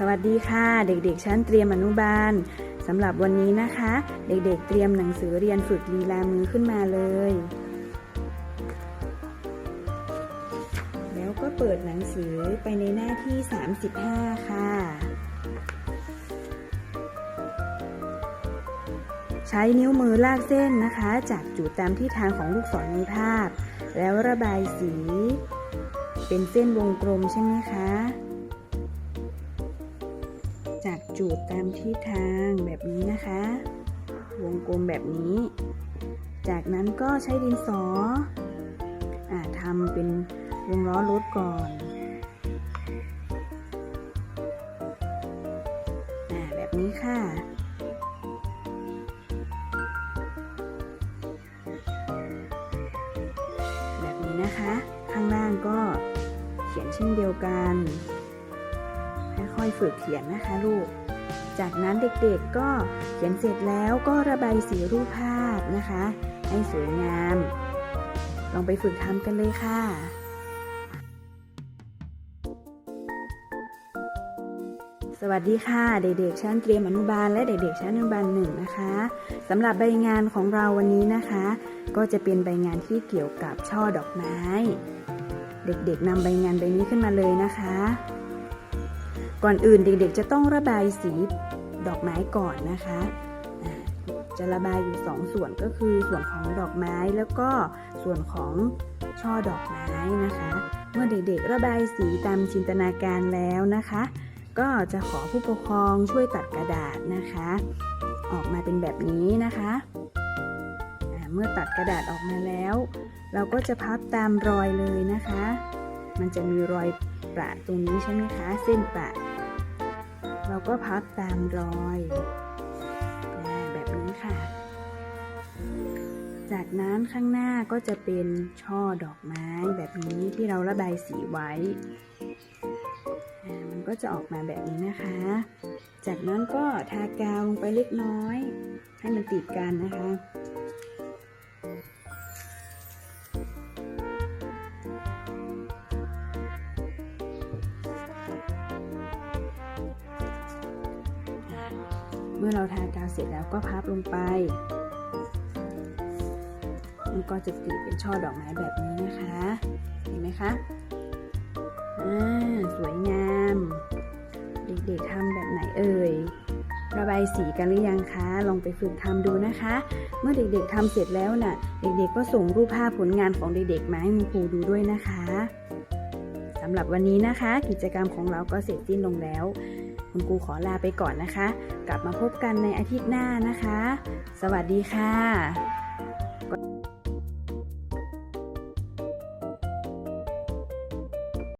สวัสดีค่ะ เด็กๆ ชั้นเตรียมอนุบาลสำหรับวันนี้นะคะ เด็กๆ เตรียมหนังสือเรียนฝึกลีลามือขึ้นมาเลย แล้วก็เปิดหนังสือไปในหน้าที่ 35 ค่ะ ใช้นิ้วมือลากเส้นนะคะ จากจุดตามที่ทางของลูกศรในภาพ แล้วระบายสี เป็นเส้นวงกลมใช่ไหมคะ จากจุดตามที่ทางแบบนี้นะคะ วงกลมแบบนี้ จากนั้นก็ใช้ดินสออทำเป็นวงล้อรถก่อนอแบบนี้ค่ะแบบนี้นะคะ ข้างล่างก็เขียนเช่นเดียวกัน ค่อยๆฝึกเขียนนะคะลูก จากนั้นเด็กๆก็เขียนเสร็จแล้วก็ระบายสีรูปภาพนะคะ ให้สวยงาม ลองไปฝึกทำกันเลยค่ะสวัสดีค่ะ เด็กๆชั้นเตรียมอนุบาลและเด็กๆชั้นอนุบาลหนึ่งนะคะสำหรับใบงานของเราวันนี้นะคะ ก็จะเป็นใบงานที่เกี่ยวกับช่อดอกไม้ เด็กๆนำใบงานใบนี้ขึ้นมาเลยนะคะ ก่อนอื่นเด็กๆจะต้องระบายสีดอกไม้ก่อนนะคะจะระบายอยู่สองส่วนก็คือส่วนของดอกไม้แล้วก็ส่วนของช่อดอกไม้นะคะ เมื่อเด็กๆระบายสีตามจินตนาการแล้วนะคะ ก็จะขอผู้ปกครองช่วยตัดกระดาษนะคะ ออกมาเป็นแบบนี้นะคะเมื่อตัดกระดาษออกมาแล้ว เราก็จะพับตามรอยเลยนะคะ มันจะมีรอยประตรงนี้ใช่ไหมคะ เส้นประ เราก็พับตามรอยแบบนี้ค่ะ จากนั้นข้างหน้าก็จะเป็นช่อดอกไม้แบบนี้ที่เราระบายสีไว้ มันก็จะออกมาแบบนี้นะคะ จากนั้นก็ทากาวลงไปเล็กน้อย ให้มันติดกันนะคะ เมื่อเราทากาวเสร็จแล้วก็พับลงไป มันก็จะติดเป็นช่อดอกไม้แบบนี้นะคะ เห็นไหมคะอ่าสวยงาม เด็กๆทำแบบไหนเอ่ยระบายสีกันหรือยังคะ ลองไปฝึกทำดูนะคะ เมื่อเด็กๆทำเสร็จแล้วน่ะ เด็กๆก็ส่งรูปภาพผลงานของเด็กๆมาให้คุณครูดูด้วยนะคะสำหรับวันนี้นะคะ กิจกรรมของเราก็เสร็จสิ้นลงแล้ว คุณครูขอลาไปก่อนนะคะ กลับมาพบกันในอาทิตย์หน้านะคะ สวัสดีค่ะ